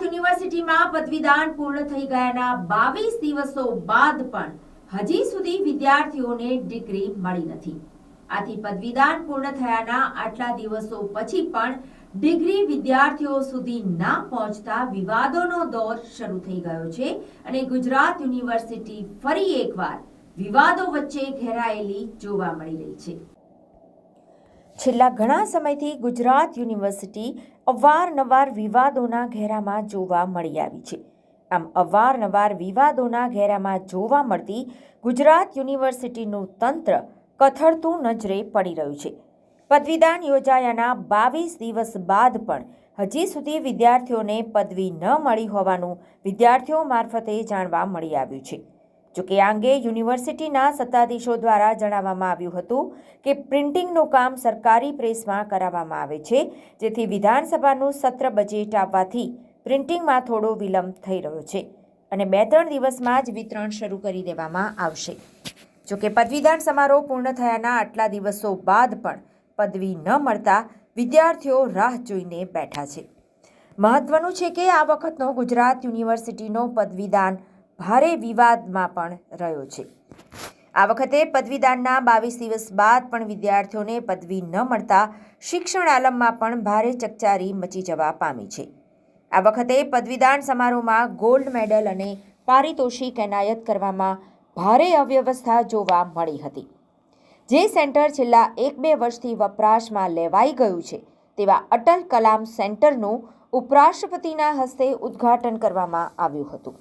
યુનિવર્સિટીમાં પદવીદાન પૂર્ણ થઈ ગયાના બાવીસ દિવસો બાદ પણ હજી સુધી વિદ્યાર્થીઓને ડિગ્રી મળી નથી. આથી પદવીદાન પૂર્ણ થયાના આટલા દિવસો પછી પણ ડિગ્રી વિદ્યાર્થીઓ સુધી ના પહોંચતા વિવાદોનો દોર શરૂ થઈ ગયો છે અને ગુજરાત યુનિવર્સિટી ફરી એકવાર વિવાદો વચ્ચે ઘેરાયેલી જોવા મળી રહી છે. છેલ્લા ઘણા સમયથી ગુજરાત યુનિવર્સિટી અવારનવાર વિવાદોના ઘેરામાં જોવા મળી આવી છે. આમ અવારનવાર વિવાદોના ઘેરામાં જોવા મળતી ગુજરાત યુનિવર્સિટીનું તંત્ર કથળતું નજરે પડી રહ્યું છે. પદવીદાન યોજાયાના બાવીસ દિવસ બાદ પણ હજી સુધી વિદ્યાર્થીઓને પદવી ન મળી હોવાનું વિદ્યાર્થીઓ મારફતે જાણવા મળી આવ્યું છે. જોકે આ અંગે યુનિવર્સિટીના સત્તાધીશો દ્વારા જણાવવામાં આવ્યું હતું કે પ્રિન્ટિંગનું કામ સરકારી પ્રેસમાં કરાવવામાં આવે છે, જેથી વિધાનસભાનું સત્ર બજેટ આવવાથી પ્રિન્ટિંગમાં થોડો વિલંબ થઈ રહ્યો છે અને બે ત્રણ દિવસમાં જ વિતરણ શરૂ કરી દેવામાં આવશે. જોકે પદવીદાન સમારોહ પૂર્ણ થયાના આટલા દિવસો બાદ પણ પદવી ન મળતા વિદ્યાર્થીઓ રાહ જોઈને બેઠા છે. મહત્વનું છે કે આ વખતનો ગુજરાત યુનિવર્સિટીનો પદવીદાન ભારે વિવાદમાં પણ રહ્યો છે. આ વખતે પદવીદાનના બાવીસ દિવસ બાદ પણ વિદ્યાર્થીઓને પદવી ન મળતા શિક્ષણ આલમમાં પણ ભારે ચકચારી મચી જવા પામી છે. આ વખતે પદવીદાન સમારોહમાં ગોલ્ડ મેડલ અને પારિતોષિક એનાયત કરવામાં ભારે અવ્યવસ્થા જોવા મળી હતી. જે સેન્ટર છેલ્લા એક બે વર્ષથી વપરાશમાં લેવાઈ ગયું છે, તેવા અટલ કલામ સેન્ટરનું ઉપરાષ્ટ્રપતિના હસ્તે ઉદ્ઘાટન કરવામાં આવ્યું હતું.